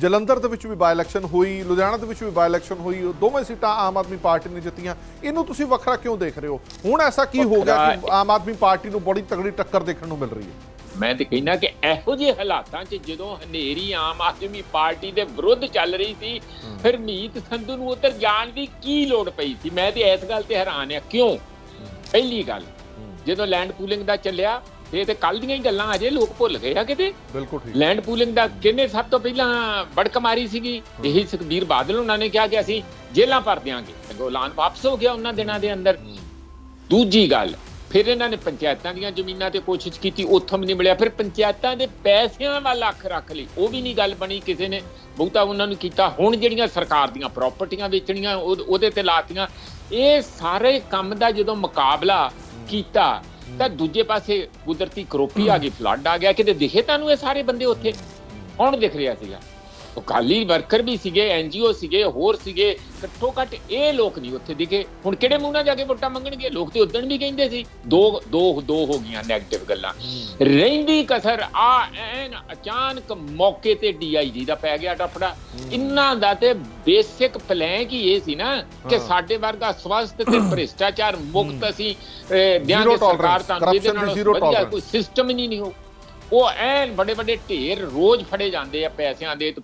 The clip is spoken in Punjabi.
ਜਲੰਧਰ ਦੇ ਵਿੱਚ ਵੀ ਬਾਈ ਇਲੈਕਸ਼ਨ ਹੋਈ ਲੁਧਿਆਣਾ ਦੇ ਵਿੱਚ ਵੀ ਬਾਈ ਇਲੈਕਸ਼ਨ ਹੋਈ ਦੋਵੇਂ ਸੀਟਾਂ ਆਮ ਆਦਮੀ ਪਾਰਟੀ ਨੇ ਜਿੱਤੀਆਂ। ਇਹਨੂੰ ਤੁਸੀਂ ਵੱਖਰਾ ਕਿਉਂ ਦੇਖ ਰਹੇ ਹੋ? ਹੁਣ ਐਸਾ ਕੀ ਹੋ ਗਿਆ ਕਿ ਆਮ ਆਦਮੀ ਪਾਰਟੀ ਨੂੰ ਬੜੀ ਤਗੜੀ ਟੱਕਰ ਦੇਖਣ ਨੂੰ ਮਿਲ ਰਹੀ ਹੈ? ਮੈਂ ਤੇ ਕਹਿੰਦਾ ਕਿ ਇਹੋ ਜਿਹੇ ਹਾਲਾਤਾਂ 'ਚ ਜਦੋਂ ਹਨੇਰੀ ਆਮ ਆਦਮੀ ਪਾਰਟੀ ਦੇ ਵਿਰੁੱਧ ਚੱਲ ਰਹੀ ਸੀ ਫਿਰ ਮੀਤ ਸੰਧੂ ਨੂੰ ਉੱਧਰ ਜਾਣ ਦੀ ਕੀ ਲੋੜ ਪਈ ਸੀ? ਮੈਂ ਤੇ ਇਸ ਗੱਲ ਤੇ ਹੈਰਾਨ ਆ ਕਿਉਂ? ਪਹਿਲੀ ਗੱਲ ਜਦੋਂ ਲੈਂਡ ਪੂਲਿੰਗ ਦਾ ਚੱਲਿਆ ਇਹ ਤੇ ਕੱਲ ਦੀਆਂ ਹੀ ਗੱਲਾਂ ਅਜੇ ਲੋਕ ਭੁੱਲ ਗਏ ਆ ਕਿਤੇ? ਬਿਲਕੁਲ ਠੀਕ। ਲੈਂਡ ਪੂਲਿੰਗ ਦਾ ਕਿਹਨੇ ਸਭ ਤੋਂ ਪਹਿਲਾਂ ਬੜਕ ਮਾਰੀ ਸੀਗੀ? ਇਹੀ ਸੁਖਬੀਰ ਬਾਦਲ ਉਹਨਾਂ ਨੇ ਕਿਹਾ ਕਿ ਅਸੀਂ ਜੇਲਾਂ ਭਰ ਦਿਆਂਗੇ। ਗੋਲਾਨ ਵਾਪਸ ਹੋ ਗਿਆ ਉਹਨਾਂ ਦਿਨਾਂ ਦੇ ਅੰਦਰ। ਦੂਜੀ ਗੱਲ ਫਿਰ ਇਹਨਾਂ ਨੇ ਪੰਚਾਇਤਾਂ ਦੀਆਂ ਜ਼ਮੀਨਾਂ ਤੇ ਕੋਸ਼ਿਸ਼ ਕੀਤੀ ਉੱਥੋਂ ਵੀ ਨਹੀਂ ਮਿਲਿਆ। ਫਿਰ ਪੰਚਾਇਤਾਂ ਦੇ ਪੈਸਿਆਂ ਵੱਲ ਅੱਖ ਰੱਖ ਲਈ। ਉਹ ਵੀ ਨਹੀਂ ਗੱਲ ਬਣੀ ਕਿਸੇ ਨੇ। ਬਹੁਤਾ ਉਹਨਾਂ ਨੂੰ ਕੀਤਾ। ਹੁਣ ਜਿਹੜੀਆਂ ਸਰਕਾਰ ਦੀਆਂ ਪ੍ਰਾਪਰਟੀਆਂ ਵੇਚਣੀਆਂ ਉਹ- ਉਹਦੇ ਤੇ ਲਾਤੀਆਂ। ਇਹ ਸਾਰੇ ਕੰਮ ਦਾ ਜਦੋਂ ਮੁਕਾਬਲਾ ਕੀਤਾ ਤਾਂ ਦੂਜੇ ਪਾਸੇ ਕੁਦਰਤੀ ਕਰੋਪੀ ਆ ਗਈ ਫਲੱਡ ਆ ਗਿਆ ਕਿਤੇ ਦਿਖੇ ਤੁਹਾਨੂੰ ਇਹ ਸਾਰੇ ਬੰਦੇ ਉੱਥੇ? ਕੌਣ ਦਿਖ ਰਿਹਾ ਸੀਗਾ? ਖਾਲੀ ਵਰਕਰ ਵੀ ਸੀਗੇ ਐਨਜੀਓ ਸੀਗੇ ਹੋਰ ਸੀਗੇ ਘੱਟੋ ਘੱਟ ਇਹ ਲੋਕ ਨਹੀਂ ਉੱਥੇ ਦਿਖੇ। ਹੁਣ ਕਿਹੜੇ ਮੂੰਹ ਨਾਲ ਜਾ ਕੇ ਵੋਟਾਂ ਮੰਗਣਗੇ? ਲੋਕ ਤੇ ਉਦੋਂ ਵੀ ਕਹਿੰਦੇ ਸੀ ਦੋ ਦੋ ਦੋ ਹੋ ਗਈਆਂ 네ਗੇਟਿਵ ਗੱਲਾਂ ਰਹਿੰਦੀ ਕਸਰ ਆ ਐਨ ਅਚਾਨਕ ਮੌਕੇ ਤੇ ਡੀਆਈਜੀ ਦਾ ਪੈ ਗਿਆ ਟਫੜਾ ਇੰਨਾ ਦਾ ਤੇ ਬੇਸਿਕ ਪਲਾਨ ਕੀ ਇਹ ਸੀ ਨਾ ਕਿ ਹਾਂ। ਸਾਡੇ ਵਰਗਾ ਸਵਸਥ ਤੇ ਭ੍ਰਿਸ਼ਟਾਚਾਰ ਮੁਕਤ ਅਸੀਂ ਦਿਆਂਗੇ Zero ਸਰਕਾਰ tolerance, ਤੁਹਾਨੂੰ ਇਹਦੇ corruption ਦੀ ਨਾਲ। ਕੋਈ ਸਿਸਟਮ ਹੀ ਨਹੀਂ ਨਹੀਂ ਹੋ। ਉਹ ਐਨ ਵੱਡੇ ਵੱਡੇ ਢੇਰ ਰੋਜ਼ ਫੜੇ ਜਾਂਦੇ ਆ ਪੈਸਿਆਂ ਦੇ ਤੇ